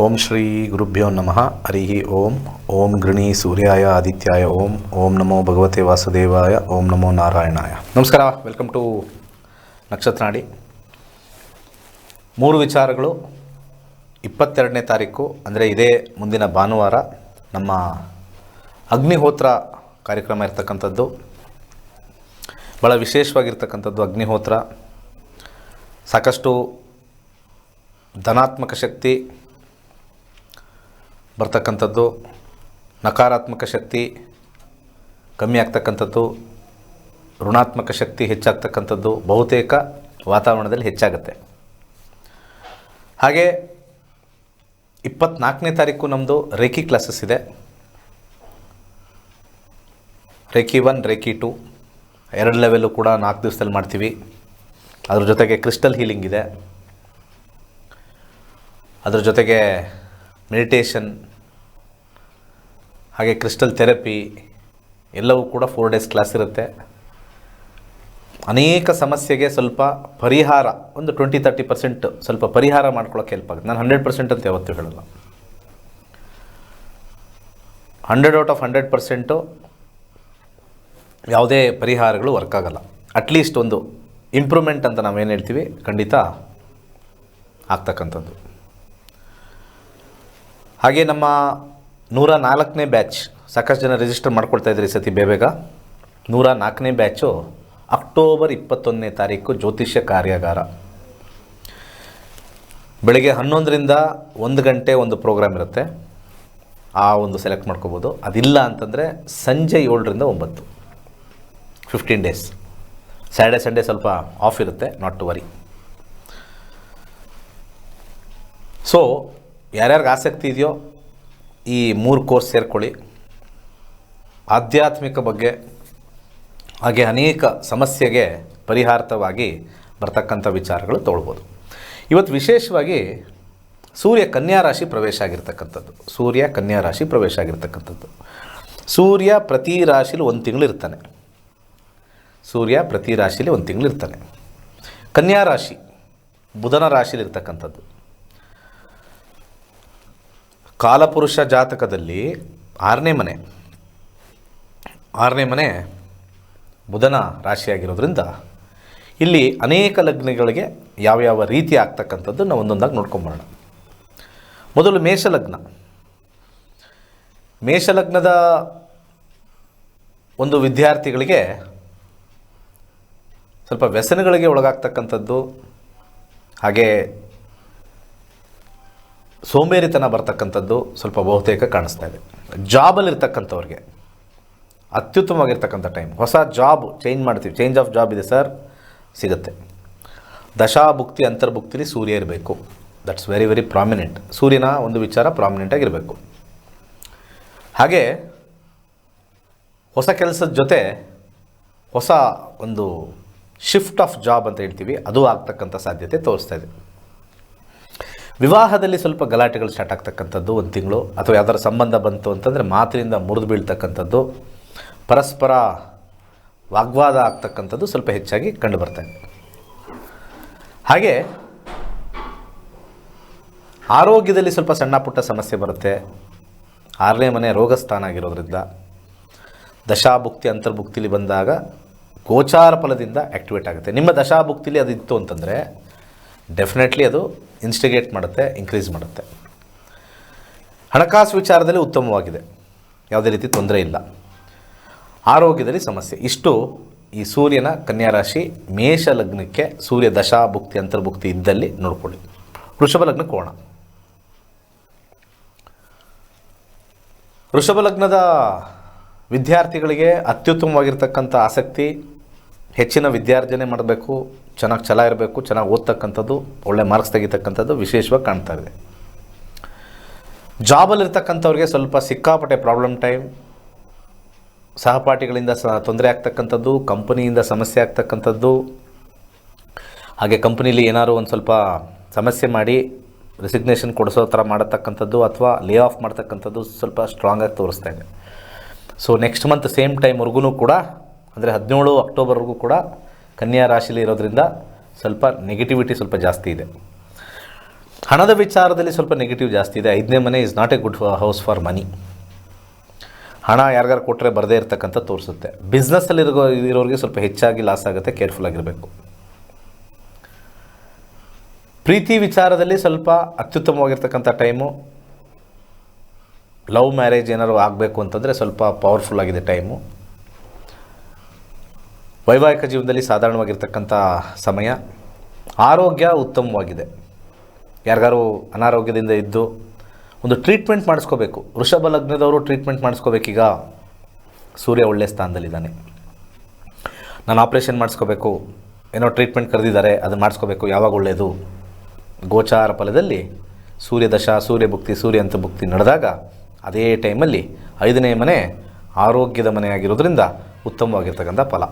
ಓಂ ಶ್ರೀ ಗುರುಭ್ಯೋ ನಮಃ. ಹರಿ ಓಂ. ಓಂ ಗೃಣಿ ಸೂರ್ಯಾಯ ಆದಿತ್ಯಾಯ ಓಂ. ಓಂ ನಮೋ ಭಗವತೆ ವಾಸುದೇವಾಯ. ಓಂ ನಮೋ ನಾರಾಯಣಾಯ. ನಮಸ್ಕಾರ. ವೆಲ್ಕಮ್ ಟು ನಕ್ಷತ್ರನಾಡಿ ಮೂರು ವಿಚಾರಗಳು ಇಪ್ಪತ್ತೆರಡನೇ ತಾರೀಕು, ಅಂದರೆ ಇದೇ ಮುಂದಿನ ಭಾನುವಾರ ನಮ್ಮ ಅಗ್ನಿಹೋತ್ರ ಕಾರ್ಯಕ್ರಮ ಇರ್ತಕ್ಕಂಥದ್ದು. ಭಾಳ ವಿಶೇಷವಾಗಿರ್ತಕ್ಕಂಥದ್ದು ಅಗ್ನಿಹೋತ್ರ. ಸಾಕಷ್ಟು ಧನಾತ್ಮಕ ಶಕ್ತಿ ಬರ್ತಕ್ಕಂಥದ್ದು ನಕಾರಾತ್ಮಕ ಶಕ್ತಿ, ಕಮ್ಮಿ ಆಗ್ತಕ್ಕಂಥದ್ದು, ಋಣಾತ್ಮಕ ಶಕ್ತಿ ಹೆಚ್ಚಾಗ್ತಕ್ಕಂಥದ್ದು ಬಹುತೇಕ ವಾತಾವರಣದಲ್ಲಿ ಹೆಚ್ಚಾಗುತ್ತೆ. ಹಾಗೆ ಇಪ್ಪತ್ನಾಲ್ಕನೇ ತಾರೀಕು ನಮ್ಮದು ರೇಖಿ ಕ್ಲಾಸಸ್ ಇದೆ. ರೇಖಿ ಒನ್, ರೇಖಿ ಟು, ಎರಡು ಲೆವೆಲ್ಲು ಕೂಡ ನಾಲ್ಕು ದಿವಸದಲ್ಲಿ ಮಾಡ್ತೀವಿ. ಅದ್ರ ಜೊತೆಗೆ ಕ್ರಿಸ್ಟಲ್ ಹೀಲಿಂಗ್ ಇದೆ. ಅದ್ರ ಜೊತೆಗೆ ಮೆಡಿಟೇಷನ್, ಹಾಗೆ ಕ್ರಿಸ್ಟಲ್ ಥೆರಪಿ ಎಲ್ಲವೂ ಕೂಡ ಫೋರ್ ಡೇಸ್ ಕ್ಲಾಸ್ ಇರುತ್ತೆ. ಅನೇಕ ಸಮಸ್ಯೆಗೆ ಸ್ವಲ್ಪ ಪರಿಹಾರ, ಒಂದು ಟ್ವೆಂಟಿ ತರ್ಟಿ ಪರ್ಸೆಂಟ್ ಸ್ವಲ್ಪ ಪರಿಹಾರ ಮಾಡ್ಕೊಳ್ಳೋಕೆ ಹೆಲ್ಪ್ ಆಗುತ್ತೆ. ನಾನು ಹಂಡ್ರೆಡ್ ಪರ್ಸೆಂಟ್ ಅಂತ ಯಾವತ್ತೂ ಹೇಳಲ್ಲ. Hundred out of hundred percent ಯಾವುದೇ ಪರಿಹಾರಗಳು ವರ್ಕ್ ಆಗಲ್ಲ. ಅಟ್ಲೀಸ್ಟ್ ಒಂದು ಇಂಪ್ರೂವ್ಮೆಂಟ್ ಅಂತ ನಾವೇನು ಹೇಳ್ತೀವಿ, ಖಂಡಿತ ಆಗ್ತಕ್ಕಂಥದ್ದು. ಹಾಗೆ ನಮ್ಮ ನೂರ ನಾಲ್ಕನೇ ಬ್ಯಾಚ್ ಸಾಕಷ್ಟು ಜನ ರಿಜಿಸ್ಟರ್ ಮಾಡ್ಕೊಳ್ತಾ ಇದ್ರಿ ಈ ಸತಿ ಬೇಗ ನೂರ ನಾಲ್ಕನೇ ಬ್ಯಾಚು ಅಕ್ಟೋಬರ್ ಇಪ್ಪತ್ತೊಂದನೇ ತಾರೀಕು ಜ್ಯೋತಿಷ್ಯ ಕಾರ್ಯಾಗಾರ. ಬೆಳಗ್ಗೆ ಹನ್ನೊಂದರಿಂದ ಒಂದು ಗಂಟೆ ಒಂದು ಪ್ರೋಗ್ರಾಮ್ ಇರುತ್ತೆ. ಆ ಒಂದು ಸೆಲೆಕ್ಟ್ ಮಾಡ್ಕೋಬೋದು. ಅದಿಲ್ಲ ಅಂತಂದರೆ ಸಂಜೆ ಏಳರಿಂದ ಒಂಬತ್ತು. ಫಿಫ್ಟೀನ್ ಡೇಸ್ ಸ್ಯಾಟರ್ಡೆ ಸಂಡೇ ಸ್ವಲ್ಪ ಆಫ್ ಇರುತ್ತೆ ನಾಟ್ ಟು ವರಿ ಸೊ ಯಾರ್ಯಾರಿಗೆ ಆಸಕ್ತಿ ಇದೆಯೋ ಈ ಮೂರು ಕೋರ್ಸ್ ಸೇರ್ಕೊಳ್ಳಿ. ಆಧ್ಯಾತ್ಮಿಕ ಬಗ್ಗೆ ಹಾಗೆ ಅನೇಕ ಸಮಸ್ಯೆಗೆ ಪರಿಹಾರತವಾಗಿ ಬರ್ತಕ್ಕಂಥ ವಿಚಾರಗಳು ತೊಗೊಳ್ಬೋದು ಇವತ್ತು ವಿಶೇಷವಾಗಿ ಸೂರ್ಯ ಕನ್ಯಾ ರಾಶಿ ಪ್ರವೇಶ ಆಗಿರ್ತಕ್ಕಂಥದ್ದು. ಸೂರ್ಯ ಕನ್ಯಾ ರಾಶಿ ಪ್ರವೇಶ ಆಗಿರ್ತಕ್ಕಂಥದ್ದು. ಸೂರ್ಯ ಪ್ರತಿ ರಾಶಿಲಿ ಒಂದು ತಿಂಗಳು ಇರ್ತಾನೆ. ಸೂರ್ಯ ಪ್ರತಿ ರಾಶಿಲಿ ಒಂದು ತಿಂಗಳು ಇರ್ತಾನೆ. ಕನ್ಯಾ ರಾಶಿ ಬುಧನ ರಾಶಿಲಿ ಇರ್ತಕ್ಕಂಥದ್ದು. ಕಾಲಪುರುಷ ಜಾತಕದಲ್ಲಿ ಆರನೇ ಮನೆ. ಆರನೇ ಮನೆ ಬುಧನ ರಾಶಿಯಾಗಿರೋದ್ರಿಂದ ಇಲ್ಲಿ ಅನೇಕ ಲಗ್ನಗಳಿಗೆ ಯಾವ್ಯಾವ ರೀತಿ ಆಗ್ತಕ್ಕಂಥದ್ದು ನಾವು ಒಂದೊಂದಾಗಿ ನೋಡ್ಕೊಂಬರೋಣ. ಮೊದಲು ಮೇಷಲಗ್ನ. ಮೇಷಲಗ್ನದ ಒಂದು ವಿದ್ಯಾರ್ಥಿಗಳಿಗೆ ಸ್ವಲ್ಪ ವ್ಯಸನಗಳಿಗೆ ಒಳಗಾಗ್ತಕ್ಕಂಥದ್ದು, ಹಾಗೆ ಸೋಂಬೇರಿತನ ಬರ್ತಕ್ಕಂಥದ್ದು ಸ್ವಲ್ಪ ಬಹುತೇಕ ಕಾಣಿಸ್ತಾ ಇದೆ. ಜಾಬಲ್ಲಿರ್ತಕ್ಕಂಥವ್ರಿಗೆ, ಅತ್ಯುತ್ತಮವಾಗಿರ್ತಕ್ಕಂಥ ಟೈಮ್ ಹೊಸ ಜಾಬ್ ಚೇಂಜ್ ಮಾಡ್ತೀವಿ. ಚೇಂಜ್ ಆಫ್ ಜಾಬ್ ಇದೆ ಸರ್ ಸಿಗುತ್ತೆ. ದಶಾಭುಕ್ತಿ, ಅಂತರ್ಭುಕ್ತಿಲಿ ಸೂರ್ಯ ಇರಬೇಕು. ದಟ್ಸ್ ವೆರಿ ವೆರಿ ಪ್ರಾಮಿನೆಂಟ್ ಸೂರ್ಯನ ಒಂದು ವಿಚಾರ ಪ್ರಾಮಿನೆಂಟಾಗಿರಬೇಕು ಹಾಗೆ ಹೊಸ ಕೆಲಸದ ಜೊತೆ ಹೊಸ ಒಂದು ಶಿಫ್ಟ್ ಆಫ್ ಜಾಬ್ ಅಂತ ಹೇಳ್ತೀವಿ. ಅದು ಆಗ್ತಕ್ಕಂಥ ಸಾಧ್ಯತೆ ತೋರಿಸ್ತಾ ಇದೆ. ವಿವಾಹದಲ್ಲಿ ಸ್ವಲ್ಪ ಗಲಾಟೆಗಳು ಸ್ಟಾರ್ಟ್ ಆಗ್ತಕ್ಕಂಥದ್ದು ಒಂದು ತಿಂಗಳು, ಅಥವಾ ಯಾವ್ದಾರ ಸಂಬಂಧ ಬಂತು ಅಂತಂದರೆ ಮಾತಿನಿಂದ ಮುರಿದು ಬೀಳ್ತಕ್ಕಂಥದ್ದು, ಪರಸ್ಪರ ವಾಗ್ವಾದ ಆಗ್ತಕ್ಕಂಥದ್ದು ಸ್ವಲ್ಪ ಹೆಚ್ಚಾಗಿ ಕಂಡು ಬರ್ತಾ ಇದೆ ಹಾಗೆ ಆರೋಗ್ಯದಲ್ಲಿ ಸ್ವಲ್ಪ ಸಣ್ಣ ಪುಟ್ಟ ಸಮಸ್ಯೆ ಬರುತ್ತೆ. ಆರನೇ ಮನೆ ರೋಗಸ್ಥಾನ ಆಗಿರೋದ್ರಿಂದ ದಶಾಭುಕ್ತಿ, ಅಂತರ್ಭುಕ್ತಿಲಿ ಬಂದಾಗ ಗೋಚಾರ ಫಲದಿಂದ ಆ್ಯಕ್ಟಿವೇಟ್ ಆಗುತ್ತೆ. ನಿಮ್ಮ ದಶಾಭುಕ್ತಿಲಿ ಅದು ಇತ್ತು ಅಂತಂದರೆ ಡೆಫಿನೆಟ್ಲಿ ಅದು ಇನ್ಸ್ಟಿಗೇಟ್ ಮಾಡುತ್ತೆ ಇನ್ಕ್ರೀಸ್ ಮಾಡುತ್ತೆ. ಹಣಕಾಸು ವಿಚಾರದಲ್ಲಿ ಉತ್ತಮವಾಗಿದೆ. ಯಾವುದೇ ರೀತಿ ತೊಂದರೆ ಇಲ್ಲ. ಆರೋಗ್ಯದಲ್ಲಿ ಸಮಸ್ಯೆ. ಇಷ್ಟು ಈ ಸೂರ್ಯನ ಕನ್ಯಾ ರಾಶಿ ಮೇಷ ಲಗ್ನಕ್ಕೆ ಸೂರ್ಯ ದಶಾ ಭುಕ್ತಿ ಅಂತರ್ಭುಕ್ತಿ ಇದ್ದಲ್ಲಿ ನೋಡ್ಕೊಳ್ಳಿ. ವೃಷಭ ಲಗ್ನ ಕೋಣ. ವೃಷಭ ಲಗ್ನದ ವಿದ್ಯಾರ್ಥಿಗಳಿಗೆ ಅತ್ಯುತ್ತಮವಾಗಿರ್ತಕ್ಕಂಥ ಆಸಕ್ತಿ ಹೆಚ್ಚಿನ ವಿದ್ಯಾರ್ಜನೆ ಮಾಡಬೇಕು. ಚೆನ್ನಾಗಿ ಛಲ ಇರಬೇಕು, ಚೆನ್ನಾಗಿ ಓದ್ತಕ್ಕಂಥದ್ದು, ಒಳ್ಳೆ ಮಾರ್ಕ್ಸ್ ತೆಗಿತಕ್ಕಂಥದ್ದು ವಿಶೇಷವಾಗಿ ಕಾಣ್ತಾ ಇದೆ. ಜಾಬಲ್ಲಿರ್ತಕ್ಕಂಥವ್ರಿಗೆ ಸ್ವಲ್ಪ ಸಿಕ್ಕಾಪಟ್ಟೆ ಪ್ರಾಬ್ಲಮ್ ಟೈಮ್ ಸಹಪಾಠಿಗಳಿಂದ ಸಹ ತೊಂದರೆ ಆಗ್ತಕ್ಕಂಥದ್ದು ಕಂಪನಿಯಿಂದ ಸಮಸ್ಯೆ ಆಗ್ತಕ್ಕಂಥದ್ದು, ಹಾಗೆ ಕಂಪ್ನೀಲಿ ಏನಾದರೂ ಒಂದು ಸ್ವಲ್ಪ ಸಮಸ್ಯೆ ಮಾಡಿ ರೆಸಿಗ್ನೇಷನ್ ಕೊಡಿಸೋ ಥರ ಮಾಡತಕ್ಕಂಥದ್ದು ಅಥವಾ ಲೇ ಆಫ್ ಮಾಡ್ತಕ್ಕಂಥದ್ದು ಸ್ವಲ್ಪ ಸ್ಟ್ರಾಂಗಾಗಿ ತೋರಿಸ್ತಾ ಇದೆ. ಸೊ ನೆಕ್ಸ್ಟ್ ಮಂತ್ ಸೇಮ್ ಟೈಮ್ವರೆಗೂ ಕೂಡ, ಅಂದರೆ ಹದಿನೇಳು ಅಕ್ಟೋಬರ್ವರೆಗೂ ಕೂಡ ಕನ್ಯಾ ರಾಶಿಲಿ ಇರೋದ್ರಿಂದ ಸ್ವಲ್ಪ ನೆಗೆಟಿವಿಟಿ ಸ್ವಲ್ಪ ಜಾಸ್ತಿ ಇದೆ. ಹಣದ ವಿಚಾರದಲ್ಲಿ ಸ್ವಲ್ಪ ನೆಗೆಟಿವ್ ಜಾಸ್ತಿ ಇದೆ. ಐದನೇ ಮನೆ is not a good house for money ಹಣ ಯಾರಿಗಾರು ಕೊಟ್ಟರೆ ಬರದೇ ಇರತಕ್ಕಂಥ ತೋರಿಸುತ್ತೆ. ಬಿಸ್ನೆಸ್ಸಲ್ಲಿ ಇರೋ ಇರೋರಿಗೆ ಸ್ವಲ್ಪ ಹೆಚ್ಚಾಗಿ ಲಾಸ್ ಆಗುತ್ತೆ ಕೇರ್ಫುಲ್ ಆಗಿರಬೇಕು. ಪ್ರೀತಿ ವಿಚಾರದಲ್ಲಿ ಸ್ವಲ್ಪ ಅತ್ಯುತ್ತಮವಾಗಿರ್ತಕ್ಕಂಥ ಟೈಮು ಲವ್ ಮ್ಯಾರೇಜ್ ಏನಾದ್ರು ಆಗಬೇಕು ಅಂತಂದರೆ ಸ್ವಲ್ಪ ಪವರ್ಫುಲ್ ಆಗಿದೆ ಟೈಮು ವೈವಾಹಿಕ ಜೀವನದಲ್ಲಿ ಸಾಧಾರಣವಾಗಿರ್ತಕ್ಕಂಥ ಸಮಯ. ಆರೋಗ್ಯ ಉತ್ತಮವಾಗಿದೆ. ಯಾರಿಗಾರು ಅನಾರೋಗ್ಯದಿಂದ ಇದ್ದು ಒಂದು ಟ್ರೀಟ್ಮೆಂಟ್ ಮಾಡಿಸ್ಕೋಬೇಕು. ವೃಷಭ ಲಗ್ನದವರು ಟ್ರೀಟ್ಮೆಂಟ್ ಮಾಡಿಸ್ಕೋಬೇಕೀಗ. ಸೂರ್ಯ ಒಳ್ಳೆಯ ಸ್ಥಾನದಲ್ಲಿದ್ದಾನೆ. ನಾನು ಆಪ್ರೇಷನ್ ಮಾಡಿಸ್ಕೋಬೇಕು. ಏನೋ ಟ್ರೀಟ್ಮೆಂಟ್ ಕರೆದಿದ್ದಾರೆ, ಅದನ್ನು ಮಾಡಿಸ್ಕೋಬೇಕು. ಯಾವಾಗ ಒಳ್ಳೆಯದು ಗೋಚಾರ ಫಲದಲ್ಲಿ ಸೂರ್ಯ ದಶ, ಸೂರ್ಯ ಭುಕ್ತಿ ಸೂರ್ಯ ಅಂತ ಭುಕ್ತಿ ನಡೆದಾಗ ಅದೇ ಟೈಮಲ್ಲಿ ಐದನೇ ಮನೆ ಆರೋಗ್ಯದ ಮನೆಯಾಗಿರೋದ್ರಿಂದ ಉತ್ತಮವಾಗಿರ್ತಕ್ಕಂಥ ಫಲ.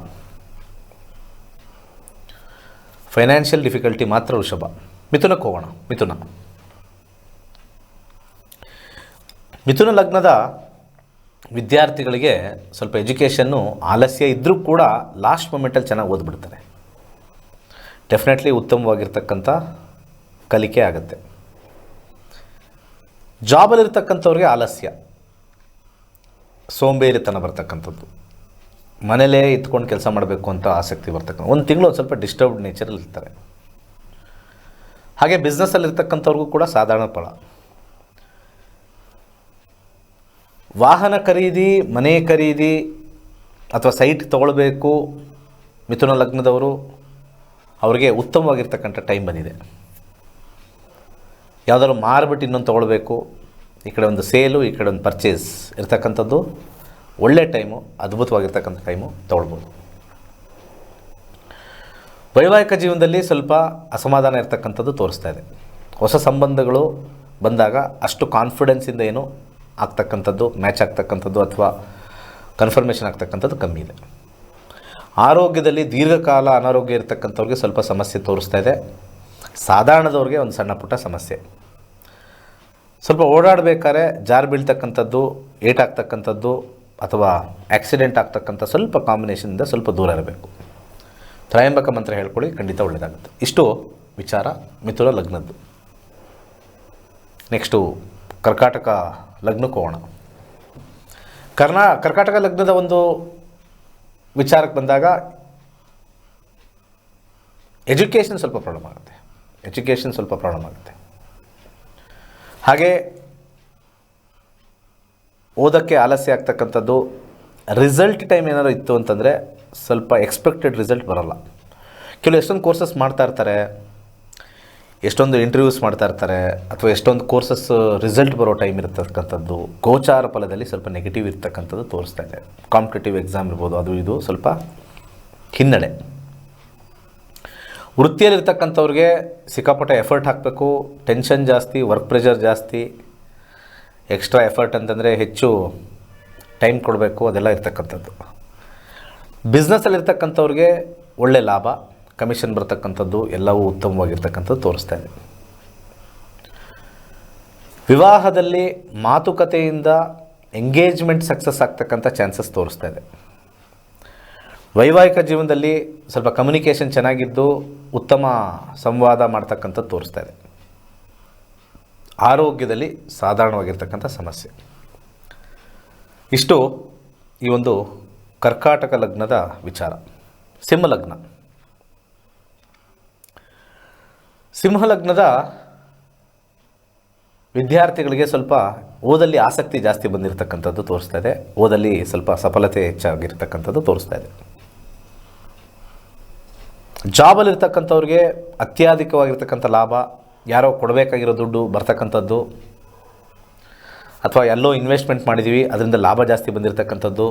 ಫೈನಾನ್ಷಿಯಲ್ ಡಿಫಿಕಲ್ಟಿ ಮಾತ್ರ ವೃಷಭ ಮಿಥುನಕ್ಕೆ ಹೋಗೋಣ, ಮಿಥುನ. ಮಿಥುನ ಲಗ್ನದ ವಿದ್ಯಾರ್ಥಿಗಳಿಗೆ ಸ್ವಲ್ಪ ಎಜುಕೇಷನ್ನು ಆಲಸ್ಯ ಇದ್ದರೂ ಕೂಡ ಲಾಸ್ಟ್ ಮೊಮೆಂಟಲ್ಲಿ ಚೆನ್ನಾಗಿ ಓದ್ಬಿಡ್ತಾರೆ. ಡೆಫಿನೆಟ್ಲಿ ಉತ್ತಮವಾಗಿರ್ತಕ್ಕಂಥ ಕಲಿಕೆ ಆಗುತ್ತೆ. ಜಾಬಲ್ಲಿರ್ತಕ್ಕಂಥವ್ರಿಗೆ ಆಲಸ್ಯ. ಸೋಂಬೇರಿತನ ಬರ್ತಕ್ಕಂಥದ್ದು. ಮನೇಲೇ ಇತ್ಕೊಂಡು ಕೆಲಸ ಮಾಡಬೇಕು ಅಂತ ಆಸಕ್ತಿ ಬರ್ತಕ್ಕಂಥ ಒಂದು ತಿಂಗಳು ಒಂದು ಸ್ವಲ್ಪ ಡಿಸ್ಟರ್ಬ್ಡ್ ನೇಚರಲ್ಲಿ ಇರ್ತಾರೆ. ಹಾಗೆ ಬಿಸ್ನೆಸ್ಸಲ್ಲಿರ್ತಕ್ಕಂಥವ್ರಿಗೂ ಕೂಡ ಸಾಧಾರಣ ಫಲ. ವಾಹನ ಖರೀದಿ, ಮನೆ ಖರೀದಿ ಅಥವಾ ಸೈಟ್ ತೊಗೊಳ್ಬೇಕು, ಮಿಥುನ ಲಗ್ನದವರು, ಅವರಿಗೆ ಉತ್ತಮವಾಗಿರ್ತಕ್ಕಂಥ ಟೈಮ್ ಬಂದಿದೆ. ಯಾವುದಾದ್ರು ಮಾರ್ಬಿಟ್ಟು ಇನ್ನೊಂದು ತೊಗೊಳ್ಬೇಕು, ಈ ಕಡೆ ಒಂದು ಸೇಲು ಈ ಕಡೆ ಒಂದು ಪರ್ಚೇಸ್ ಇರ್ತಕ್ಕಂಥದ್ದು ಒಳ್ಳೆ ಟೈಮು, ಅದ್ಭುತವಾಗಿರ್ತಕ್ಕಂಥ ಟೈಮು ತೊಗೊಳ್ಬೋದು. ವೈವಾಹಿಕ ಜೀವನದಲ್ಲಿ ಸ್ವಲ್ಪ ಅಸಮಾಧಾನ ಇರ್ತಕ್ಕಂಥದ್ದು ತೋರಿಸ್ತಾ ಇದೆ. ಹೊಸ ಸಂಬಂಧಗಳು ಬಂದಾಗ ಅಷ್ಟು ಕಾನ್ಫಿಡೆನ್ಸಿಂದ ಏನು ಆಗ್ತಕ್ಕಂಥದ್ದು ಮ್ಯಾಚ್ ಆಗ್ತಕ್ಕಂಥದ್ದು ಅಥವಾ ಕನ್ಫರ್ಮೇಷನ್ ಆಗ್ತಕ್ಕಂಥದ್ದು ಕಮ್ಮಿ ಇದೆ. ಆರೋಗ್ಯದಲ್ಲಿ ದೀರ್ಘಕಾಲ ಅನಾರೋಗ್ಯ ಇರತಕ್ಕಂಥವ್ರಿಗೆ ಸ್ವಲ್ಪ ಸಮಸ್ಯೆ ತೋರಿಸ್ತಾ ಇದೆ. ಸಾಧಾರಣದವ್ರಿಗೆ ಒಂದು ಸಣ್ಣ ಪುಟ್ಟ ಸಮಸ್ಯೆ. ಸ್ವಲ್ಪ ಓಡಾಡಬೇಕಾದ್ರೆ ಜಾರು ಬೀಳ್ತಕ್ಕಂಥದ್ದು, ಏಟಾಗ್ತಕ್ಕಂಥದ್ದು ಅಥವಾ ಆಕ್ಸಿಡೆಂಟ್ ಆಗ್ತಕ್ಕಂಥ ಸ್ವಲ್ಪ ಕಾಂಬಿನೇಷನಿಂದ ಸ್ವಲ್ಪ ದೂರ ಇರಬೇಕು. ತ್ರಯಂಬಕ ಮಂತ್ರ ಹೇಳ್ಕೊಳ್ಳಿ, ಖಂಡಿತ ಒಳ್ಳೆಯದಾಗುತ್ತೆ ಇಷ್ಟು ವಿಚಾರ ಮಿಥುನ ಲಗ್ನದ್ದು. ನೆಕ್ಸ್ಟು ಕರ್ಕಾಟಕ ಲಗ್ನಕ್ಕೆ ಹೋಗೋಣ. ಕರ್ನಾ ಕರ್ಕಾಟಕ ಲಗ್ನದ ಒಂದು ವಿಚಾರಕ್ಕೆ ಬಂದಾಗ ಎಜುಕೇಷನ್ ಸ್ವಲ್ಪ ಪ್ರಾಬ್ಲಮ್ ಆಗುತ್ತೆ. ಎಜುಕೇಷನ್ ಸ್ವಲ್ಪ ಪ್ರಾಬ್ಲಮ್ ಆಗುತ್ತೆ. ಹಾಗೆ ಓದೋಕ್ಕೆ ಆಲಸ್ಯ ಆಗ್ತಕ್ಕಂಥದ್ದು ರಿಸಲ್ಟ್ ಟೈಮ್ ಏನಾದ್ರು ಇತ್ತು ಅಂತಂದರೆ ಸ್ವಲ್ಪ ಎಕ್ಸ್ಪೆಕ್ಟೆಡ್ ರಿಸಲ್ಟ್ ಬರೋಲ್ಲ. ಕೆಲವು ಎಷ್ಟೊಂದು ಕೋರ್ಸಸ್ ಮಾಡ್ತಾ ಇರ್ತಾರೆ, ಎಷ್ಟೊಂದು ಇಂಟರ್ವ್ಯೂಸ್ ಮಾಡ್ತಾ ಇರ್ತಾರೆ, ಅಥವಾ ಎಷ್ಟೊಂದು ಕೋರ್ಸಸ್ ರಿಸಲ್ಟ್ ಬರೋ ಟೈಮ್ ಇರತಕ್ಕಂಥದ್ದು, ಗೋಚಾರ ಫಲದಲ್ಲಿ ಸ್ವಲ್ಪ ನೆಗೆಟಿವ್ ಇರ್ತಕ್ಕಂಥದ್ದು ತೋರಿಸ್ತಾ ಇದೆ. ಕಾಂಪಿಟೇಟಿವ್ ಎಕ್ಸಾಮ್ ಇರ್ಬೋದು, ಅದು ಇದು ಸ್ವಲ್ಪ ಹಿನ್ನಡೆ. ವೃತ್ತಿಯಲ್ಲಿರ್ತಕ್ಕಂಥವ್ರಿಗೆ ಸಿಕ್ಕಾಪಟ್ಟೆ ಎಫರ್ಟ್ ಹಾಕಬೇಕು ಟೆನ್ಷನ್ ಜಾಸ್ತಿ ವರ್ಕ್ ಪ್ರೆಷರ್ ಜಾಸ್ತಿ ಎಕ್ಸ್ಟ್ರಾ ಎಫರ್ಟ್ ಅಂತಂದರೆ ಹೆಚ್ಚು ಟೈಮ್ ಕೊಡಬೇಕು, ಅದೆಲ್ಲ ಇರ್ತಕ್ಕಂಥದ್ದು. ಬಿಸ್ನೆಸ್ಸಲ್ಲಿರ್ತಕ್ಕಂಥವ್ರಿಗೆ ಒಳ್ಳೆ ಲಾಭ, ಕಮಿಷನ್ ಬರ್ತಕ್ಕಂಥದ್ದು ಎಲ್ಲವೂ ಉತ್ತಮವಾಗಿರ್ತಕ್ಕಂಥದ್ದು ತೋರಿಸ್ತಾ ಇದೆ. ವಿವಾಹದಲ್ಲಿ ಮಾತುಕತೆಯಿಂದ ಎಂಗೇಜ್ಮೆಂಟ್ ಸಕ್ಸಸ್ ಆಗ್ತಕ್ಕಂಥ ಚಾನ್ಸಸ್ ತೋರಿಸ್ತಾ ಇದೆ. ವೈವಾಹಿಕ ಜೀವನದಲ್ಲಿ ಸ್ವಲ್ಪ ಕಮ್ಯುನಿಕೇಷನ್ ಚೆನ್ನಾಗಿದ್ದು ಉತ್ತಮ ಸಂವಾದ ಮಾಡ್ತಕ್ಕಂಥದ್ದು ತೋರಿಸ್ತಾ ಇದೆ. ಆರೋಗ್ಯದಲ್ಲಿ ಸಾಧಾರಣವಾಗಿರ್ತಕ್ಕಂಥ ಸಮಸ್ಯೆ. ಇಷ್ಟು ಈ ಒಂದು ಕರ್ಕಾಟಕ ಲಗ್ನದ ವಿಚಾರ. ಸಿಂಹ ಲಗ್ನ. ಸಿಂಹ ಲಗ್ನದ ವಿದ್ಯಾರ್ಥಿಗಳಿಗೆ ಸ್ವಲ್ಪ ಓದಲ್ಲಿ ಆಸಕ್ತಿ ಜಾಸ್ತಿ ಬಂದಿರತಕ್ಕಂಥದ್ದು ತೋರಿಸ್ತಾ ಇದೆ. ಓದಲ್ಲಿ ಸ್ವಲ್ಪ ಸಫಲತೆ ಹೆಚ್ಚಾಗಿರ್ತಕ್ಕಂಥದ್ದು ತೋರಿಸ್ತಾ ಇದೆ. ಜಾಬಲ್ಲಿರ್ತಕ್ಕಂಥವ್ರಿಗೆ ಅತ್ಯಧಿಕವಾಗಿರ್ತಕ್ಕಂಥ ಲಾಭ ಯಾರೋ ಕೊಡಬೇಕಾಗಿರೋ ದುಡ್ಡು ಬರ್ತಕ್ಕಂಥದ್ದು, ಅಥವಾ ಎಲ್ಲೋ ಇನ್ವೆಸ್ಟ್ಮೆಂಟ್ ಮಾಡಿದ್ದೀವಿ ಅದರಿಂದ ಲಾಭ ಜಾಸ್ತಿ ಬಂದಿರತಕ್ಕಂಥದ್ದು,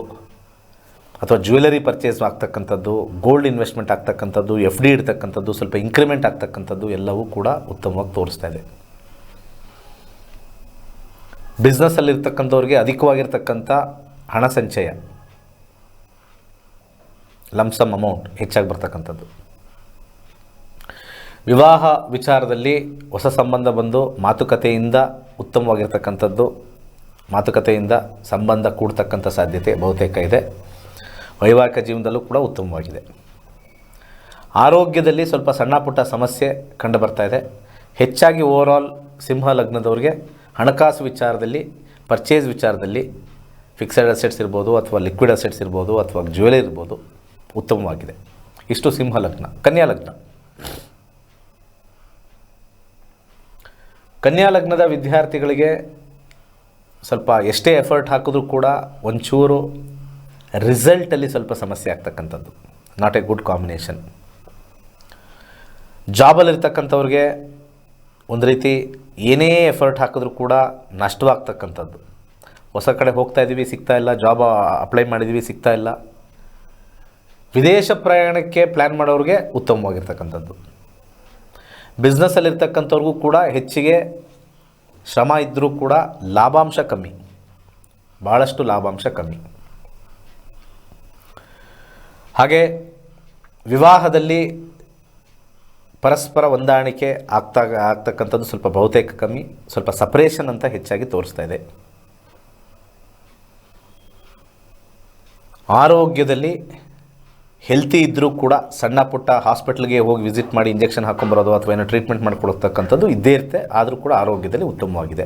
ಅಥವಾ ಜ್ಯುವೆಲರಿ ಪರ್ಚೇಸ್ ಆಗ್ತಕ್ಕಂಥದ್ದು, ಗೋಲ್ಡ್ ಇನ್ವೆಸ್ಟ್ಮೆಂಟ್ ಆಗ್ತಕ್ಕಂಥದ್ದು, ಎಫ್ ಡಿ ಇಡ್ತಕ್ಕಂಥದ್ದು, ಸ್ವಲ್ಪ ಇನ್ಕ್ರಿಮೆಂಟ್ ಆಗ್ತಕ್ಕಂಥದ್ದು ಎಲ್ಲವೂ ಕೂಡ ಉತ್ತಮವಾಗಿ ತೋರಿಸ್ತಾ ಇದೆ. ಬಿಸ್ನೆಸ್ಸಲ್ಲಿರ್ತಕ್ಕಂಥವ್ರಿಗೆ ಅಧಿಕವಾಗಿರ್ತಕ್ಕಂಥ ಹಣ ಸಂಚಯ ಲಮ್ಸಮ್ ಅಮೌಂಟ್ ಹೆಚ್ಚಾಗಿ ಬರ್ತಕ್ಕಂಥದ್ದು. ವಿವಾಹ ವಿಚಾರದಲ್ಲಿ ಹೊಸ ಸಂಬಂಧ ಬಂದು ಮಾತುಕತೆಯಿಂದ ಉತ್ತಮವಾಗಿರ್ತಕ್ಕಂಥದ್ದು, ಮಾತುಕತೆಯಿಂದ ಸಂಬಂಧ ಕೂಡ್ತಕ್ಕಂಥ ಸಾಧ್ಯತೆ ಬಹುತೇಕ ಇದೆ. ವೈವಾಹಿಕ ಜೀವನದಲ್ಲೂ ಕೂಡ ಉತ್ತಮವಾಗಿದೆ. ಆರೋಗ್ಯದಲ್ಲಿ ಸ್ವಲ್ಪ ಸಣ್ಣ ಪುಟ್ಟ ಸಮಸ್ಯೆ ಕಂಡು ಬರ್ತಾ ಇದೆ. ಹೆಚ್ಚಾಗಿ ಓವರಾಲ್ ಸಿಂಹ ಲಗ್ನದವ್ರಿಗೆ ಹಣಕಾಸು ವಿಚಾರದಲ್ಲಿ ಪರ್ಚೇಸ್ ವಿಚಾರದಲ್ಲಿ ಫಿಕ್ಸೆಡ್ ಅಸೆಟ್ಸ್ ಇರ್ಬೋದು ಅಥವಾ ಲಿಕ್ವಿಡ್ ಅಸೆಟ್ಸ್ ಇರ್ಬೋದು ಅಥವಾ ಜ್ಯುವೆಲರಿ ಇರ್ಬೋದು ಉತ್ತಮವಾಗಿದೆ. ಇಷ್ಟು ಸಿಂಹ ಲಗ್ನ, ಕನ್ಯಾ ಲಗ್ನ. ಕನ್ಯಾ ಲಗ್ನದ ವಿದ್ಯಾರ್ಥಿಗಳಿಗೆ ಸ್ವಲ್ಪ ಎಷ್ಟೇ ಎಫರ್ಟ್ ಹಾಕಿದ್ರೂ ಕೂಡ ಒಂಚೂರು ರಿಸಲ್ಟಲ್ಲಿ ಸ್ವಲ್ಪ ಸಮಸ್ಯೆ ಆಗ್ತಕ್ಕಂಥದ್ದು. ನಾಟ್ ಎ ಗುಡ್ ಕಾಂಬಿನೇಷನ್ ಜಾಬಲ್ಲಿರ್ತಕ್ಕಂಥವ್ರಿಗೆ ಒಂದು ರೀತಿ ಏನೇ ಎಫರ್ಟ್ ಹಾಕಿದ್ರೂ ಕೂಡ ನಷ್ಟವಾಗ್ತಕ್ಕಂಥದ್ದು. ಹೊಸ ಕಡೆ ಹೋಗ್ತಾ ಇದ್ದೀವಿ, ಸಿಗ್ತಾ ಇಲ್ಲ ಜಾಬ್ ಅಪ್ಲೈ ಮಾಡಿದ್ದೀವಿ, ಸಿಗ್ತಾ ಇಲ್ಲ. ವಿದೇಶ ಪ್ರಯಾಣಕ್ಕೆ ಪ್ಲ್ಯಾನ್ ಮಾಡೋರಿಗೆ ಉತ್ತಮವಾಗಿರ್ತಕ್ಕಂಥದ್ದು. ಬಿಸ್ನೆಸ್ಸಲ್ಲಿರ್ತಕ್ಕಂಥವ್ರಿಗೂ ಕೂಡ ಹೆಚ್ಚಿಗೆ ಶ್ರಮ ಇದ್ದರೂ ಕೂಡ ಲಾಭಾಂಶ ಕಮ್ಮಿ. ಭಾಳಷ್ಟು ಲಾಭಾಂಶ ಕಮ್ಮಿ. ಹಾಗೆ ವಿವಾಹದಲ್ಲಿ ಪರಸ್ಪರ ಹೊಂದಾಣಿಕೆ ಆಗ್ತಾ ಆಗ್ತಕ್ಕಂಥದ್ದು ಸ್ವಲ್ಪ ಬಹುತೇಕ ಕಮ್ಮಿ, ಸ್ವಲ್ಪ ಸಪ್ರೇಷನ್ ಅಂತ ಹೆಚ್ಚಾಗಿ ತೋರಿಸ್ತಾ ಇದೆ. ಆರೋಗ್ಯದಲ್ಲಿ ಹೆಲ್ತಿ ಇದ್ದರೂ ಕೂಡ ಸಣ್ಣ ಪುಟ್ಟ ಹಾಸ್ಪಿಟ್ಲಿಗೆ ಹೋಗಿ ವಿಸಿಟ್ ಮಾಡಿ ಇಂಜೆಕ್ಷನ್ ಹಾಕೊಂಬರೋದು ಅಥವಾ ಏನೋ ಟ್ರೀಟ್ಮೆಂಟ್ ಮಾಡಿಕೊಡ್ತಕ್ಕಂಥದ್ದು ಇದ್ದೇ ಇರುತ್ತೆ, ಆದರೂ ಕೂಡ ಆರೋಗ್ಯದಲ್ಲಿ ಉತ್ತಮವಾಗಿದೆ.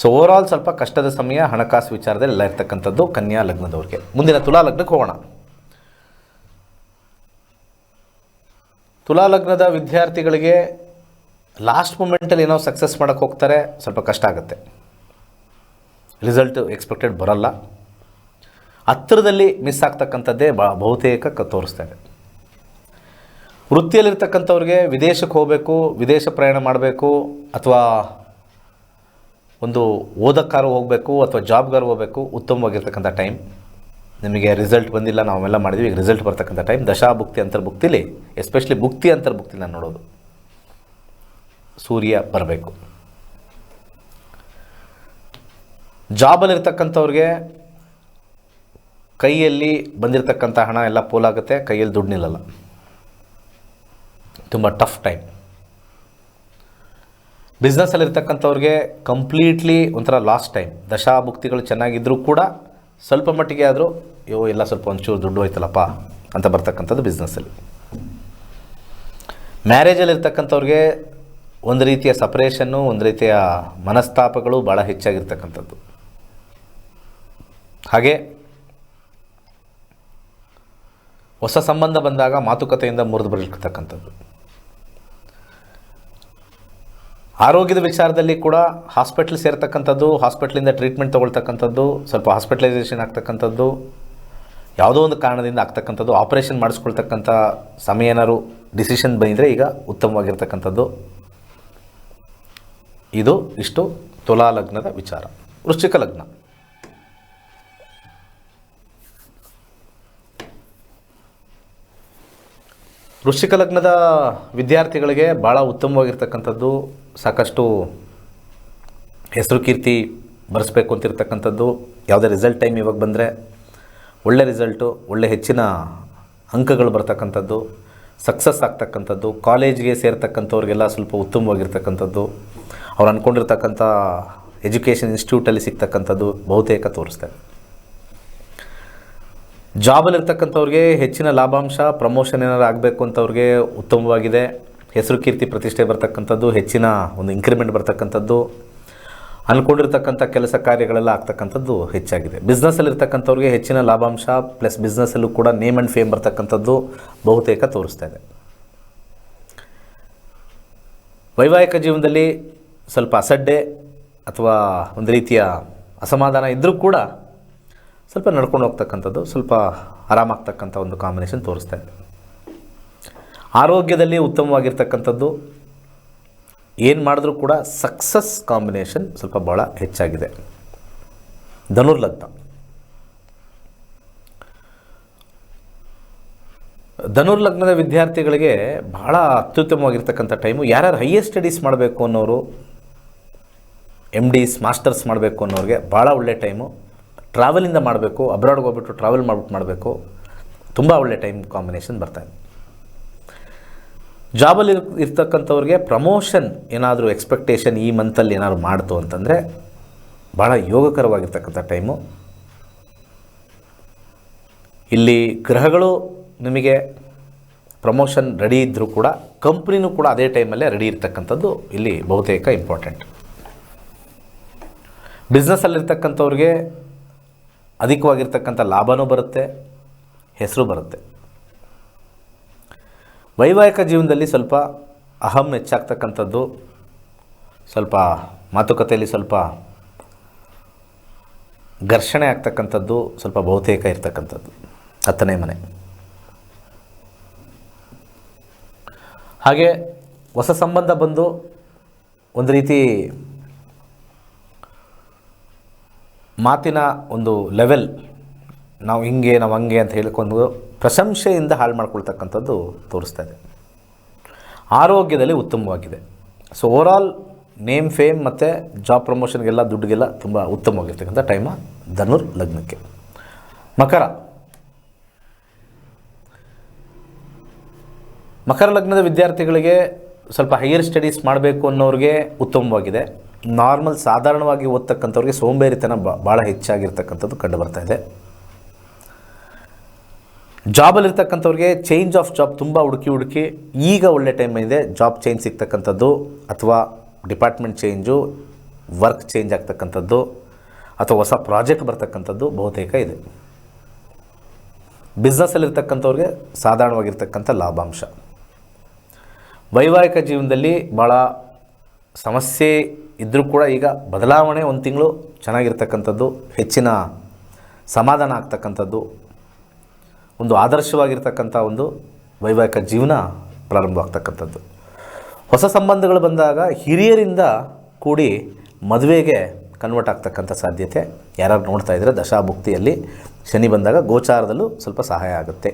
ಸೊ ಓವರಾಲ್ ಸ್ವಲ್ಪ ಕಷ್ಟದ ಸಮಯ, ಹಣಕಾಸು ವಿಚಾರದಲ್ಲಿ ಎಲ್ಲ ಇರ್ತಕ್ಕಂಥದ್ದು ಕನ್ಯಾ ಲಗ್ನದವ್ರಿಗೆ. ಮುಂದಿನ ತುಲಾ ಲಗ್ನಕ್ಕೆ ಹೋಗೋಣ. ತುಲಾ ಲಗ್ನದ ವಿದ್ಯಾರ್ಥಿಗಳಿಗೆ ಲಾಸ್ಟ್ ಮೂಮೆಂಟಲ್ಲಿ ಏನೋ ಸಕ್ಸಸ್ ಮಾಡೋಕ್ಕೆ ಹೋಗ್ತಾರೆ, ಸ್ವಲ್ಪ ಕಷ್ಟ ಆಗುತ್ತೆ. ರಿಸಲ್ಟ್ ಎಕ್ಸ್ಪೆಕ್ಟೆಡ್ ಬರಲ್ಲ. ಹತ್ತಿರದಲ್ಲಿ ಮಿಸ್ ಆಗ್ತಕ್ಕಂಥದ್ದೇ ಬ, ಬಹುತೇಕ ಕ, ತೋರಿಸ್ತಾ ವೃತ್ತಿಯಲ್ಲಿರ್ತಕ್ಕಂಥವ್ರಿಗೆ ವಿದೇಶಕ್ಕೆ ಹೋಗಬೇಕು, ವಿದೇಶ ಪ್ರಯಾಣ ಮಾಡಬೇಕು, ಅಥವಾ ಒಂದು ಓದಕ್ಕಾರು ಹೋಗಬೇಕು, ಅಥವಾ ಜಾಬ್ಗಾರು ಹೋಗಬೇಕು, ಉತ್ತಮವಾಗಿರ್ತಕ್ಕಂಥ ಟೈಮ್ ನಿಮಗೆ ರಿಸಲ್ಟ್ ಬಂದಿಲ್ಲ, ನಾವೆಲ್ಲ ಮಾಡಿದ್ವಿ, ಈಗ ರಿಸಲ್ಟ್ ಬರ್ತಕ್ಕಂಥ ಟೈಮ್ ದಶಾಭುಕ್ತಿ ಅಂತರ್ಭುಕ್ತಿಲಿ ಎಸ್ಪೆಷಲಿ ಭುಕ್ತಿ ಅಂತರ್ಭುಕ್ತಿ ನಾನು ನೋಡೋದು. ಸೂರ್ಯ ಬರಬೇಕು. ಜಾಬಲ್ಲಿರ್ತಕ್ಕಂಥವ್ರಿಗೆ ಕೈಯಲ್ಲಿ ಬಂದಿರತಕ್ಕಂಥ ಹಣ ಎಲ್ಲ ಪೋಲಾಗುತ್ತೆ, ಕೈಯಲ್ಲಿ ದುಡ್ಡು ನಿಲ್ಲಲ್ಲ. ತುಂಬ ಟಫ್ ಟೈಮ್ ಬಿಸ್ನೆಸ್ಸಲ್ಲಿರ್ತಕ್ಕಂಥವ್ರಿಗೆ ಕಂಪ್ಲೀಟ್ಲಿ ಒಂಥರ ಲಾಸ್ಟ್ ಟೈಮ್ ದಶಾಭುಕ್ತಿಗಳು ಚೆನ್ನಾಗಿದ್ದರೂ ಕೂಡ ಸ್ವಲ್ಪ ಮಟ್ಟಿಗೆ ಆದರೂ, ಅಯ್ಯೋ, ಎಲ್ಲ ಸ್ವಲ್ಪ ಒಂಚೂರು ದುಡ್ಡು ಹೋಯ್ತಲ್ಲಪ್ಪ ಅಂತ ಬರ್ತಕ್ಕಂಥದ್ದು ಬಿಸ್ನೆಸ್ಸಲ್ಲಿ ಮ್ಯಾರೇಜಲ್ಲಿರ್ತಕ್ಕಂಥವ್ರಿಗೆ ಒಂದು ರೀತಿಯ ಸಪ್ರೇಷನ್ನು ಒಂದು ರೀತಿಯ ಮನಸ್ತಾಪಗಳು ಭಾಳ ಹೆಚ್ಚಾಗಿರ್ತಕ್ಕಂಥದ್ದು. ಹಾಗೆ ಹೊಸ ಸಂಬಂಧ ಬಂದಾಗ ಮಾತುಕತೆಯಿಂದ ಮುರಿದು ಬರಲಿಕ್ಕಂಥದ್ದು ಆರೋಗ್ಯದ ವಿಚಾರದಲ್ಲಿ ಕೂಡ ಹಾಸ್ಪಿಟ್ಲ್ ಸೇರ್ತಕ್ಕಂಥದ್ದು ಹಾಸ್ಪಿಟ್ಲಿಂದ ಟ್ರೀಟ್ಮೆಂಟ್ ತೊಗೊಳ್ತಕ್ಕಂಥದ್ದು, ಸ್ವಲ್ಪ ಹಾಸ್ಪಿಟಲೈಸೇಷನ್ ಆಗ್ತಕ್ಕಂಥದ್ದು, ಯಾವುದೋ ಒಂದು ಕಾರಣದಿಂದ ಆಗ್ತಕ್ಕಂಥದ್ದು ಆಪರೇಷನ್ ಮಾಡಿಸ್ಕೊಳ್ತಕ್ಕಂಥ ಸಮಯ ಏನಾದ್ರು ಡಿಸಿಷನ್ ಬಂದಿದ್ದರೆ ಈಗ ಉತ್ತಮವಾಗಿರ್ತಕ್ಕಂಥದ್ದು. ಇದು ಇಷ್ಟು ತುಲಾ ಲಗ್ನದ ವಿಚಾರ. ವೃಶ್ಚಿಕ ಲಗ್ನ. ವೃಶ್ಚಿಕ ಲಗ್ನದ ವಿದ್ಯಾರ್ಥಿಗಳಿಗೆ ಭಾಳ ಉತ್ತಮವಾಗಿರ್ತಕ್ಕಂಥದ್ದು ಸಾಕಷ್ಟು ಹೆಸರು ಕೀರ್ತಿ ಬರೆಸ್ಬೇಕು ಅಂತಿರ್ತಕ್ಕಂಥದ್ದು. ಯಾವುದೇ ರಿಸಲ್ಟ್ ಟೈಮ್ ಇವಾಗ ಬಂದರೆ ಒಳ್ಳೆ ರಿಸಲ್ಟು ಒಳ್ಳೆ ಹೆಚ್ಚಿನ ಅಂಕಗಳು ಬರ್ತಕ್ಕಂಥದ್ದು. ಸಕ್ಸಸ್ ಆಗ್ತಕ್ಕಂಥದ್ದು. ಕಾಲೇಜ್ಗೆ ಸೇರ್ತಕ್ಕಂಥವ್ರಿಗೆಲ್ಲ ಸ್ವಲ್ಪ ಉತ್ತಮವಾಗಿರ್ತಕ್ಕಂಥದ್ದು. ಅವ್ರು ಅಂದ್ಕೊಂಡಿರ್ತಕ್ಕಂಥ ಎಜುಕೇಷನ್ ಇನ್ಸ್ಟಿಟ್ಯೂಟಲ್ಲಿ ಸಿಗ್ತಕ್ಕಂಥದ್ದು ಬಹುತೇಕ ತೋರಿಸ್ತಾರೆ. ಜಾಬಲ್ಲಿರ್ತಕ್ಕಂಥವ್ರಿಗೆ ಹೆಚ್ಚಿನ ಲಾಭಾಂಶ ಪ್ರಮೋಷನ್ ಏನಾರು ಆಗಬೇಕು ಅಂತವ್ರಿಗೆ ಉತ್ತಮವಾಗಿದೆ. ಹೆಸರು ಕೀರ್ತಿ ಪ್ರತಿಷ್ಠೆ ಬರ್ತಕ್ಕಂಥದ್ದು, ಹೆಚ್ಚಿನ ಒಂದು ಇನ್ಕ್ರಿಮೆಂಟ್ ಬರ್ತಕ್ಕಂಥದ್ದು. ಅಂದ್ಕೊಂಡಿರ್ತಕ್ಕಂಥ ಕೆಲಸ ಕಾರ್ಯಗಳೆಲ್ಲ ಆಗ್ತಕ್ಕಂಥದ್ದು ಹೆಚ್ಚಾಗಿದೆ. ಬಿಸ್ನೆಸ್ಸಲ್ಲಿರ್ತಕ್ಕಂಥವ್ರಿಗೆ ಹೆಚ್ಚಿನ ಲಾಭಾಂಶ ಪ್ಲಸ್ ಬಿಸ್ನೆಸ್ಸಲ್ಲೂ ಕೂಡ ನೇಮ್ ಆ್ಯಂಡ್ ಫೇಮ್ ಬರ್ತಕ್ಕಂಥದ್ದು ಬಹುತೇಕ ತೋರಿಸ್ತಾ ಇದೆ. ವೈವಾಹಿಕ ಜೀವನದಲ್ಲಿ ಸ್ವಲ್ಪ ಅಸಡ್ಡೆ ಅಥವಾ ಒಂದು ರೀತಿಯ ಅಸಮಾಧಾನ ಇದ್ದರೂ ಕೂಡ ಸ್ವಲ್ಪ ನಡ್ಕೊಂಡು ಹೋಗ್ತಕ್ಕಂಥದ್ದು, ಸ್ವಲ್ಪ ಆರಾಮಾಗ್ತಕ್ಕಂಥ ಒಂದು ಕಾಂಬಿನೇಷನ್ ತೋರಿಸ್ತಾ ಆರೋಗ್ಯದಲ್ಲಿ ಉತ್ತಮವಾಗಿರ್ತಕ್ಕಂಥದ್ದು, ಏನು ಮಾಡಿದ್ರೂ ಕೂಡ ಸಕ್ಸಸ್ ಕಾಂಬಿನೇಷನ್ ಸ್ವಲ್ಪ ಭಾಳ ಹೆಚ್ಚಾಗಿದೆ. ಧನುರ್ಲಗ್ನ. ಧನುರ್ಲಗ್ನದ ವಿದ್ಯಾರ್ಥಿಗಳಿಗೆ ಬಹಳ ಅತ್ಯುತ್ತಮವಾಗಿರ್ತಕ್ಕಂಥ ಟೈಮು ಯಾರ್ಯಾರು ಹೈಯರ್ ಸ್ಟಡೀಸ್ ಮಾಡಬೇಕು ಅನ್ನೋರು ಎಂ ಡಿಸ್ ಮಾಸ್ಟರ್ಸ್ ಮಾಡಬೇಕು ಅನ್ನೋರಿಗೆ ಭಾಳ ಒಳ್ಳೆ ಟೈಮು ಟ್ರಾವೆಲಿಂದ ಮಾಡಬೇಕು ಅಬ್ರಾಡ್ಗೆ ಹೋಗ್ಬಿಟ್ಟು ಟ್ರಾವೆಲ್ ಮಾಡ್ಬಿಟ್ಟು ಮಾಡಬೇಕು, ತುಂಬ ಒಳ್ಳೆ ಟೈಮ್ ಕಾಂಬಿನೇಷನ್ ಬರ್ತಾಯಿದೆ ಜಾಬಲ್ಲಿ ಇರ್, ಇರ್ತಕ್ಕಂಥವ್ರಿಗೆ ಪ್ರಮೋಷನ್ ಏನಾದರೂ ಎಕ್ಸ್ಪೆಕ್ಟೇಷನ್ ಈ ಮಂತಲ್ಲಿ ಏನಾದರೂ ಮಾಡ್ತು ಅಂತಂದರೆ ಭಾಳ ಯೋಗಕರವಾಗಿರ್ತಕ್ಕಂಥ ಟೈಮು ಇಲ್ಲಿ ಗ್ರಹಗಳು ನಿಮಗೆ ಪ್ರಮೋಷನ್ ರೆಡಿ ಇದ್ದರೂ ಕೂಡ ಕಂಪ್ನಿನೂ ಕೂಡ ಅದೇ ಟೈಮಲ್ಲೇ ರೆಡಿ ಇರ್ತಕ್ಕಂಥದ್ದು ಇಲ್ಲಿ ಬಹುತೇಕ ಇಂಪಾರ್ಟೆಂಟ್ ಬಿಸ್ನೆಸ್ಸಲ್ಲಿರ್ತಕ್ಕಂಥವ್ರಿಗೆ ಅಧಿಕವಾಗಿರ್ತಕ್ಕಂಥ ಲಾಭವೂ ಬರುತ್ತೆ, ಹೆಸರು ಬರುತ್ತೆ. ವೈವಾಹಿಕ ಜೀವನದಲ್ಲಿ ಸ್ವಲ್ಪ ಅಹಂ ಹೆಚ್ಚಾಗ್ತಕ್ಕಂಥದ್ದು, ಸ್ವಲ್ಪ ಮಾತುಕತೆಯಲ್ಲಿ ಸ್ವಲ್ಪ ಘರ್ಷಣೆ ಆಗ್ತಕ್ಕಂಥದ್ದು, ಸ್ವಲ್ಪ ಬಹುತೇಕ ಇರ್ತಕ್ಕಂಥದ್ದು, ಹತ್ತನೇ ಮನೆ. ಹಾಗೆ ಹೊಸ ಸಂಬಂಧ ಬಂದು ಒಂದು ರೀತಿ ಮಾತಿನ ಒಂದು ಲೆವೆಲ್ ನಾವು ಹಿಂಗೆ, ನಾವು ಹಂಗೆ ಅಂತ ಹೇಳ್ಕೊಂಡು ಪ್ರಶಂಸೆಯಿಂದ ಹಾಳು ಮಾಡ್ಕೊಳ್ತಕ್ಕಂಥದ್ದು ತೋರಿಸ್ತಾ ಇದೆ. ಆರೋಗ್ಯದಲ್ಲಿ ಉತ್ತಮವಾಗಿದೆ. ಸೊ ಓವರಾಲ್ ನೇಮ್ ಫೇಮ್ ಮತ್ತು ಜಾಬ್ ಪ್ರಮೋಷನ್ಗೆಲ್ಲ ದುಡ್ಡಿಗೆಲ್ಲ ತುಂಬ ಉತ್ತಮವಾಗಿರ್ತಕ್ಕಂಥ ಟೈಮ ಧನುರ್ ಲಗ್ನಕ್ಕೆ. ಮಕರ. ಮಕರ ಲಗ್ನದ ವಿದ್ಯಾರ್ಥಿಗಳಿಗೆ ಸ್ವಲ್ಪ ಹೈಯರ್ ಸ್ಟಡೀಸ್ ಮಾಡಬೇಕು ಅನ್ನೋರಿಗೆ ಉತ್ತಮವಾಗಿದೆ. ನಾರ್ಮಲ್ ಸಾಧಾರಣವಾಗಿ ಓದ್ತಕ್ಕಂಥವ್ರಿಗೆ ಸೋಂಬೇರಿತನ ಭಾಳ ಹೆಚ್ಚಾಗಿರ್ತಕ್ಕಂಥದ್ದು ಕಂಡು ಬರ್ತಾ ಇದೆ. ಜಾಬಲ್ಲಿರ್ತಕ್ಕಂಥವ್ರಿಗೆ ಚೇಂಜ್ ಆಫ್ ಜಾಬ್ ತುಂಬ ಹುಡುಕಿ ಹುಡುಕಿ ಈಗ ಒಳ್ಳೆ ಟೈಮ್ ಇದೆ ಜಾಬ್ ಚೇಂಜ್ ಸಿಗ್ತಕ್ಕಂಥದ್ದು ಅಥವಾ ಡಿಪಾರ್ಟ್ಮೆಂಟ್ ಚೇಂಜು ವರ್ಕ್ ಚೇಂಜ್ ಆಗ್ತಕ್ಕಂಥದ್ದು ಅಥವಾ ಹೊಸ ಪ್ರಾಜೆಕ್ಟ್ ಬರ್ತಕ್ಕಂಥದ್ದು ಬಹುತೇಕ ಇದೆ. ಬಿಸ್ನೆಸ್ಸಲ್ಲಿರ್ತಕ್ಕಂಥವ್ರಿಗೆ ಸಾಧಾರಣವಾಗಿರ್ತಕ್ಕಂಥ ಲಾಭಾಂಶ. ವೈವಾಹಿಕ ಜೀವನದಲ್ಲಿ ಭಾಳ ಸಮಸ್ಯೆ ಇದ್ದರೂ ಕೂಡ ಈಗ ಬದಲಾವಣೆ ಒಂದು ತಿಂಗಳು ಚೆನ್ನಾಗಿರ್ತಕ್ಕಂಥದ್ದು, ಹೆಚ್ಚಿನ ಸಮಾಧಾನ ಆಗ್ತಕ್ಕಂಥದ್ದು, ಒಂದು ಆದರ್ಶವಾಗಿರ್ತಕ್ಕಂಥ ಒಂದು ವೈವಾಹಿಕ ಜೀವನ ಪ್ರಾರಂಭವಾಗ್ತಕ್ಕಂಥದ್ದು. ಹೊಸ ಸಂಬಂಧಗಳು ಬಂದಾಗ ಹಿರಿಯರಿಂದ ಕೂಡಿ ಮದುವೆಗೆ ಕನ್ವರ್ಟ್ ಆಗ್ತಕ್ಕಂಥ ಸಾಧ್ಯತೆ. ಯಾರು ನೋಡ್ತಾ ಇದ್ದರೆ ದಶಾಭುಕ್ತಿಯಲ್ಲಿ ಶನಿ ಬಂದಾಗ ಗೋಚಾರದಲ್ಲೂ ಸ್ವಲ್ಪ ಸಹಾಯ ಆಗುತ್ತೆ.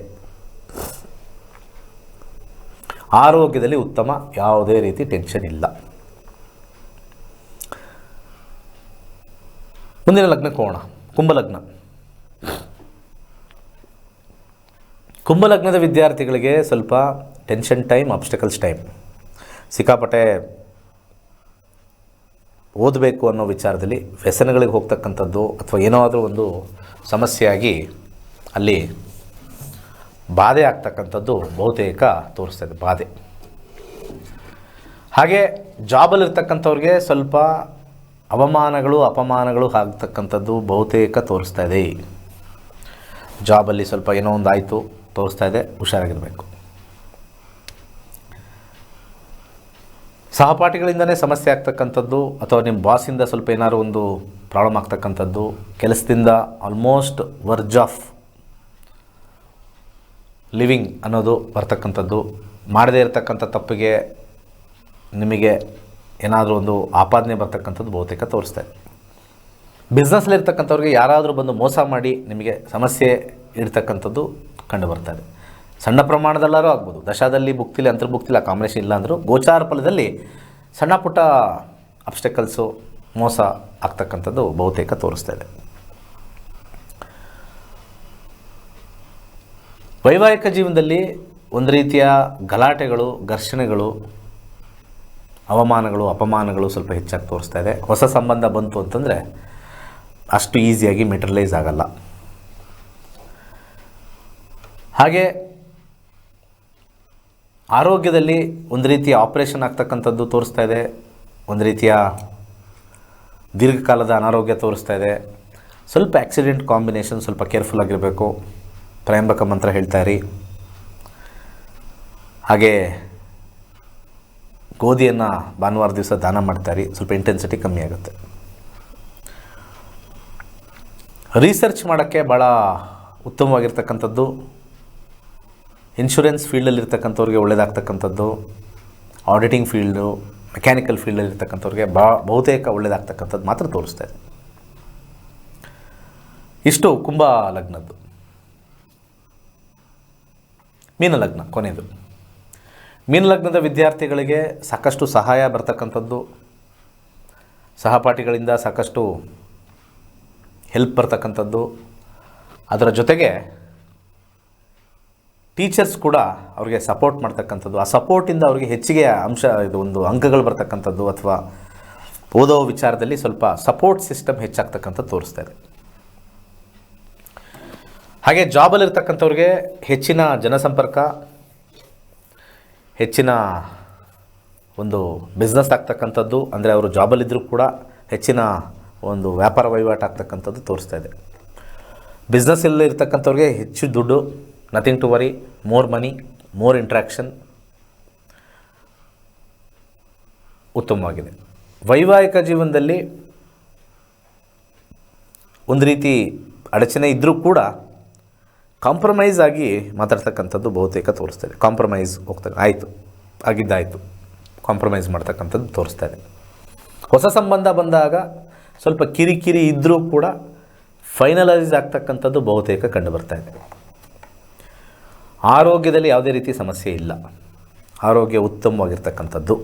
ಆರೋಗ್ಯದಲ್ಲಿ ಉತ್ತಮ, ಯಾವುದೇ ರೀತಿ ಟೆನ್ಷನ್ ಇಲ್ಲ. ಮುಂದಿನ ಲಗ್ನಕ್ಕೆ ಹೋಗೋಣ ಕುಂಭಲಗ್ನ. ಕುಂಭಲಗ್ನದ ವಿದ್ಯಾರ್ಥಿಗಳಿಗೆ ಸ್ವಲ್ಪ ಟೆನ್ಷನ್ ಟೈಮ್ ಅಬ್ಸ್ಟಕಲ್ಸ್ ಟೈಮ್. ಸಿಕ್ಕಾಪಟ್ಟೆ ಓದಬೇಕು ಅನ್ನೋ ವಿಚಾರದಲ್ಲಿ ವ್ಯಸನಗಳಿಗೆ ಹೋಗ್ತಕ್ಕಂಥದ್ದು ಅಥವಾ ಏನಾದರೂ ಒಂದು ಸಮಸ್ಯೆಯಾಗಿ ಅಲ್ಲಿ ಬಾಧೆ ಆಗ್ತಕ್ಕಂಥದ್ದು ಬಹುತೇಕ ತೋರಿಸ್ತಾ ಇದೆ, ಬಾಧೆ. ಹಾಗೆ ಜಾಬಲ್ಲಿರ್ತಕ್ಕಂಥವ್ರಿಗೆ ಸ್ವಲ್ಪ ಅವಮಾನಗಳು, ಅಪಮಾನಗಳು ಆಗ್ತಕ್ಕಂಥದ್ದು ಬಹುತೇಕ ತೋರಿಸ್ತಾ ಇದೆ ಜಾಬಲ್ಲಿ ಸ್ವಲ್ಪ ಏನೋ ಒಂದು ಆಯಿತು ತೋರಿಸ್ತಾ ಇದೆ, ಹುಷಾರಾಗಿರಬೇಕು. ಸಹಪಾಠಿಗಳಿಂದನೇ ಸಮಸ್ಯೆ ಆಗ್ತಕ್ಕಂಥದ್ದು, ಅಥವಾ ನಿಮ್ಮ ಬಾಸಿಂದ ಸ್ವಲ್ಪ ಏನಾದ್ರು ಒಂದು ಪ್ರಾಬ್ಲಮ್ ಆಗ್ತಕ್ಕಂಥದ್ದು, ಕೆಲಸದಿಂದ ಆಲ್ಮೋಸ್ಟ್ ವರ್ಜ್ ಆಫ್ ಲಿವಿಂಗ್ ಅನ್ನೋದು ಬರ್ತಕ್ಕಂಥದ್ದು, ಮಾಡದೇ ಇರತಕ್ಕಂಥ ತಪ್ಪಿಗೆ ನಿಮಗೆ ಏನಾದರೂ ಒಂದು ಆಪಾದನೆ ಬರ್ತಕ್ಕಂಥದ್ದು ಬಹುತೇಕ ತೋರಿಸ್ತಾ ಇದೆ. ಬಿಸ್ನೆಸ್ಲಿರ್ತಕ್ಕಂಥವ್ರಿಗೆ ಯಾರಾದರೂ ಬಂದು ಮೋಸ ಮಾಡಿ ನಿಮಗೆ ಸಮಸ್ಯೆ ಇರ್ತಕ್ಕಂಥದ್ದು ಕಂಡು ಬರ್ತಾ ಇದೆ. ಸಣ್ಣ ಪ್ರಮಾಣದಲ್ಲಾರು ಆಗ್ಬೋದು. ದಶಾದಲ್ಲಿ ಭುಕ್ತಿಲಿ, ಅಂತರ್ಭುಕ್ತಿಲಿ ಆ ಕಾಂಬಿನೇಷನ್ ಇಲ್ಲ ಅಂದರೂ ಗೋಚಾರ ಫಲದಲ್ಲಿ ಸಣ್ಣ ಪುಟ್ಟ ಅಬ್ಸ್ಟೆಕಲ್ಸು ಮೋಸ ಆಗ್ತಕ್ಕಂಥದ್ದು ಬಹುತೇಕ ತೋರಿಸ್ತಾ ಇದೆ. ವೈವಾಹಿಕ ಜೀವನದಲ್ಲಿ ಒಂದು ರೀತಿಯ ಗಲಾಟೆಗಳು, ಘರ್ಷಣೆಗಳು ಅವಮಾನಗಳು, ಅಪಮಾನಗಳು ಸ್ವಲ್ಪ ಹೆಚ್ಚಾಗಿ ತೋರಿಸ್ತಾ ಇದೆ. ಹೊಸ ಸಂಬಂಧ ಬಂತು ಅಂತಂದರೆ ಅಷ್ಟು ಈಸಿಯಾಗಿ ಮೆಟ್ರಲೈಸ್ ಆಗಲ್ಲ. ಹಾಗೆ ಆರೋಗ್ಯದಲ್ಲಿ ಒಂದು ರೀತಿಯ ಆಪ್ರೇಷನ್ ಆಗ್ತಕ್ಕಂಥದ್ದು ತೋರಿಸ್ತಾ ಇದೆ. ಒಂದು ರೀತಿಯ ದೀರ್ಘಕಾಲದ ಅನಾರೋಗ್ಯ ತೋರಿಸ್ತಾ ಇದೆ. ಸ್ವಲ್ಪ ಆಕ್ಸಿಡೆಂಟ್ ಕಾಂಬಿನೇಷನ್ ಸ್ವಲ್ಪ ಕೇರ್ಫುಲ್ ಆಗಿರಬೇಕು. ತ್ರಯಂಬಕ ಮಂತ್ರ ಹೇಳ್ತಾ ಇರಿ. ಹಾಗೆ ಗೋಧಿಯನ್ನು ಭಾನುವಾರ ದಿವಸ ದಾನ ಮಾಡ್ತಾರೆ ಸ್ವಲ್ಪ ಇಂಟೆನ್ಸಿಟಿ ಕಮ್ಮಿ ಆಗುತ್ತೆ. ರಿಸರ್ಚ್ ಮಾಡೋಕ್ಕೆ ಭಾಳ ಉತ್ತಮವಾಗಿರ್ತಕ್ಕಂಥದ್ದು. ಇನ್ಶೂರೆನ್ಸ್ ಫೀಲ್ಡಲ್ಲಿರ್ತಕ್ಕಂಥವ್ರಿಗೆ ಒಳ್ಳೇದಾಗ್ತಕ್ಕಂಥದ್ದು. ಆಡಿಟಿಂಗ್ ಫೀಲ್ಡು ಮೆಕ್ಯಾನಿಕಲ್ ಫೀಲ್ಡಲ್ಲಿರ್ತಕ್ಕಂಥವ್ರಿಗೆ ಬಾ, ಬಹುತೇಕ ಒಳ್ಳೆಯದಾಗ್ತಕ್ಕಂಥದ್ದು ಮಾತ್ರ ತೋರಿಸ್ತಾ ಇದೆ. ಇಷ್ಟು ಕುಂಭ ಲಗ್ನದ್ದು. ಮೀನ ಲಗ್ನ ಕೊನೆಯದು. ಮೀನ ಲಗ್ನದ ವಿದ್ಯಾರ್ಥಿಗಳಿಗೆ ಸಾಕಷ್ಟು ಸಹಾಯ ಬರ್ತಕ್ಕಂಥದ್ದು. ಸಹಪಾಠಿಗಳಿಂದ ಸಾಕಷ್ಟು ಹೆಲ್ಪ್ ಬರ್ತಕ್ಕಂಥದ್ದು. ಅದರ ಜೊತೆಗೆ ಟೀಚರ್ಸ್ ಕೂಡ ಅವ್ರಿಗೆ ಸಪೋರ್ಟ್ ಮಾಡ್ತಕ್ಕಂಥದ್ದು. ಆ ಸಪೋರ್ಟಿಂದ ಅವ್ರಿಗೆ ಹೆಚ್ಚಿಗೆ ಅಂಶ, ಇದು ಒಂದು ಅಂಕಗಳು ಬರ್ತಕ್ಕಂಥದ್ದು ಅಥವಾ ಓದೋ ವಿಚಾರದಲ್ಲಿ ಸ್ವಲ್ಪ ಸಪೋರ್ಟ್ ಸಿಸ್ಟಮ್ ಹೆಚ್ಚಾಗ್ತಕ್ಕಂಥದ್ದು ತೋರಿಸ್ತಾ ಇದೆ. ಹಾಗೆ ಜಾಬಲ್ಲಿರ್ತಕ್ಕಂಥವ್ರಿಗೆ ಹೆಚ್ಚಿನ ಜನಸಂಪರ್ಕ ಹೆಚ್ಚಿನ ಒಂದು ಬಿಸ್ನೆಸ್ ಆಗ್ತಕ್ಕಂಥದ್ದು, ಅಂದರೆ ಅವರು ಜಾಬಲ್ಲಿದ್ದರೂ ಕೂಡ ಹೆಚ್ಚಿನ ಒಂದು ವ್ಯಾಪಾರ ವಹಿವಾಟು ಆಗ್ತಕ್ಕಂಥದ್ದು ತೋರಿಸ್ತಾ ಇದೆ. ಬಿಸ್ನೆಸ್ಸಲ್ಲಿ ಇರ್ತಕ್ಕಂಥವ್ರಿಗೆ ಹೆಚ್ಚು ದುಡ್ಡು nothing to worry more money more interaction ಉತ್ತಮವಾಗಿದೆ. ವೈವಾಹಿಕ ಜೀವನದಲ್ಲಿ ಒಂದು ರೀತಿ ಅಡಚಣೆ ಇದ್ದರೂ ಕೂಡ ಕಾಂಪ್ರಮೈಸ್ ಆಗಿ ಮಾತಾಡ್ತಕ್ಕಂಥದ್ದು ಬಹುತೇಕ ತೋರಿಸ್ತಾ ಇದೆ ಕಾಂಪ್ರಮೈಸ್ ಹೋಗ್ತಾರೆ ಆಯಿತು. ಆಗಿದ್ದಾಯಿತು. ಕಾಂಪ್ರಮೈಸ್ ಮಾಡ್ತಕ್ಕಂಥದ್ದು ತೋರಿಸ್ತಾ ಇದೆ ಹೊಸ ಸಂಬಂಧ ಬಂದಾಗ ಸ್ವಲ್ಪ ಕಿರಿಕಿರಿ ಇದ್ದರೂ ಕೂಡ ಫೈನಲೈಸ್ ಆಗ್ತಕ್ಕಂಥದ್ದು ಬಹುತೇಕ ಕಂಡುಬರ್ತಾ ಇದೆ. ಆರೋಗ್ಯದಲ್ಲಿ ಯಾವುದೇ ರೀತಿ ಸಮಸ್ಯೆ ಇಲ್ಲ. ಆರೋಗ್ಯ ಉತ್ತಮವಾಗಿರ್ತಕ್ಕಂಥದ್ದು.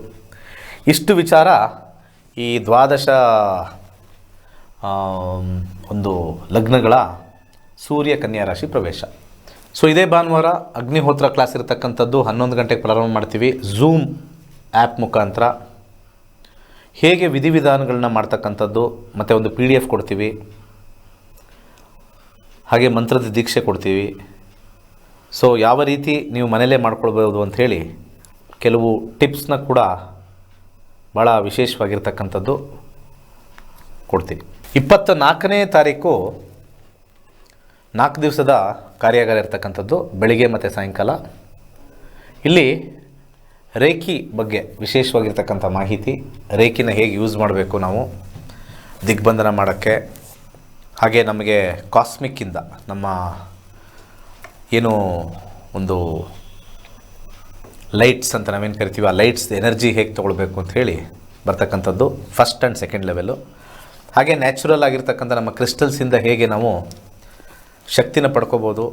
ಇಷ್ಟು ವಿಚಾರ ಈ ದ್ವಾದಶ ಒಂದು ಲಗ್ನಗಳ ಸೂರ್ಯ ಕನ್ಯಾ ರಾಶಿ ಪ್ರವೇಶ. ಸೊ ಇದೇ ಭಾನುವಾರ ಅಗ್ನಿಹೋತ್ರ ಕ್ಲಾಸ್ ಇರತಕ್ಕಂಥದ್ದು ಹನ್ನೊಂದು ಗಂಟೆಗೆ ಪ್ರಾರಂಭ ಮಾಡ್ತೀವಿ. ಝೂಮ್ ಆ್ಯಪ್ ಮುಖಾಂತರ. ಹೇಗೆ ವಿಧಿವಿಧಾನಗಳನ್ನ ಮಾಡ್ತಕ್ಕಂಥದ್ದು, ಮತ್ತು ಒಂದು ಪಿ ಡಿ ಎಫ್ ಕೊಡ್ತೀವಿ. ಹಾಗೆ ಮಂತ್ರದ ದೀಕ್ಷೆ ಕೊಡ್ತೀವಿ. ಸೊ ಯಾವ ರೀತಿ ನೀವು ಮನೆಯಲ್ಲೇ ಮಾಡ್ಕೊಳ್ಬೋದು ಅಂಥೇಳಿ ಕೆಲವು ಟಿಪ್ಸ್ನ ಕೂಡ ಭಾಳ ವಿಶೇಷವಾಗಿರ್ತಕ್ಕಂಥದ್ದು ಕೊಡ್ತೀನಿ ಇಪ್ಪತ್ತ ನಾಲ್ಕನೇ ತಾರೀಕು ನಾಲ್ಕು ದಿವಸದ ಕಾರ್ಯಾಗಾರ ಇರ್ತಕ್ಕಂಥದ್ದು ಬೆಳಿಗ್ಗೆ ಮತ್ತು ಸಾಯಂಕಾಲ. ಇಲ್ಲಿ ರೇಖಿ ಬಗ್ಗೆ ವಿಶೇಷವಾಗಿರ್ತಕ್ಕಂಥ ಮಾಹಿತಿ, ರೇಖಿನ ಹೇಗೆ ಯೂಸ್ ಮಾಡಬೇಕು ನಾವು, ದಿಗ್ಬಂಧನ ಮಾಡೋಕ್ಕೆ, ಹಾಗೆ ನಮಗೆ ಕಾಸ್ಮಿಕ್ಕಿಂದ ನಮ್ಮ ಏನು ಒಂದು ಲೈಟ್ಸ್ ಅಂತ ನಾವೇನು ಕರಿತೀವಿ, ಆ ಲೈಟ್ಸ್ ಎನರ್ಜಿ ಹೇಗೆ ತೊಗೊಳ್ಬೇಕು ಅಂತ ಹೇಳಿ ಬರ್ತಕ್ಕಂಥದ್ದು ಫಸ್ಟ್ ಆ್ಯಂಡ್ ಸೆಕೆಂಡ್ ಲೆವೆಲು ಹಾಗೆ ನ್ಯಾಚುರಲ್ ಆಗಿರ್ತಕ್ಕಂಥ ನಮ್ಮ ಕ್ರಿಸ್ಟಲ್ಸಿಂದ ಹೇಗೆ ನಾವು ಶಕ್ತಿನ ಪಡ್ಕೋಬೋದು,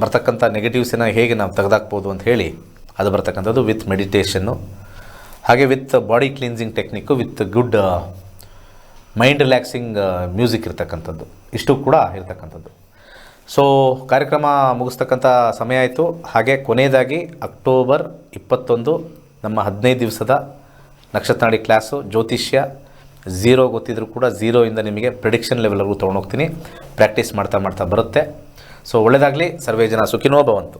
ಬರ್ತಕ್ಕಂಥ ನೆಗೆಟಿವ್ಸನ್ನು ಹೇಗೆ ನಾವು ತೆಗೆದಾಕ್ಬೋದು ಅಂತ ಹೇಳಿ, ಅದು ಬರ್ತಕ್ಕಂಥದ್ದು ವಿತ್ ಮೆಡಿಟೇಷನ್ನು ಹಾಗೆ with body cleansing technique with good mind relaxing music ಇರ್ತಕ್ಕಂಥದ್ದು. ಇಷ್ಟು ಕೂಡ ಇರ್ತಕ್ಕಂಥದ್ದು. ಸೊ ಕಾರ್ಯಕ್ರಮ ಮುಗಿಸ್ತಕ್ಕಂಥ ಸಮಯ ಆಯಿತು. ಹಾಗೆ ಕೊನೆಯದಾಗಿ ಅಕ್ಟೋಬರ್ ಇಪ್ಪತ್ತೊಂದು, ನಮ್ಮ ಹದಿನೈದು ದಿವಸದ ನಕ್ಷತ್ರಾಡಿ ಕ್ಲಾಸು ಜ್ಯೋತಿಷ್ಯ. ಝೀರೋ ಗೊತ್ತಿದ್ರೂ ಕೂಡ ಝೀರೋಯಿಂದ ನಿಮಗೆ ಪ್ರಿಡಿಕ್ಷನ್ ಲೆವೆಲ್ವರೆಗೂ ತೊಗೊಂಡೋಗ್ತೀನಿ. ಪ್ರಾಕ್ಟೀಸ್ ಮಾಡ್ತಾ ಮಾಡ್ತಾ ಬರುತ್ತೆ. ಸೊ ಒಳ್ಳೆಯದಾಗಲಿ ಸರ್ವೇ ಜನ ಸುಖಿನೋ ಭವಂತು